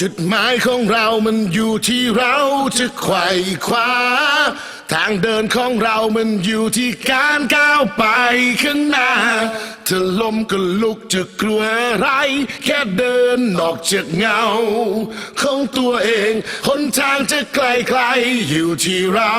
จุดหมายของเรามันอยู่ที่เราจะไขว่คว้า ทางเดินของเรามันอยู่ที่การก้าวไปข้างหน้าถ้าล้มก็ลุกจะกลัวอะไร แค่เดินออกจากเงา ของตัวเองหนทางจะไกลๆอยู่ที่เรา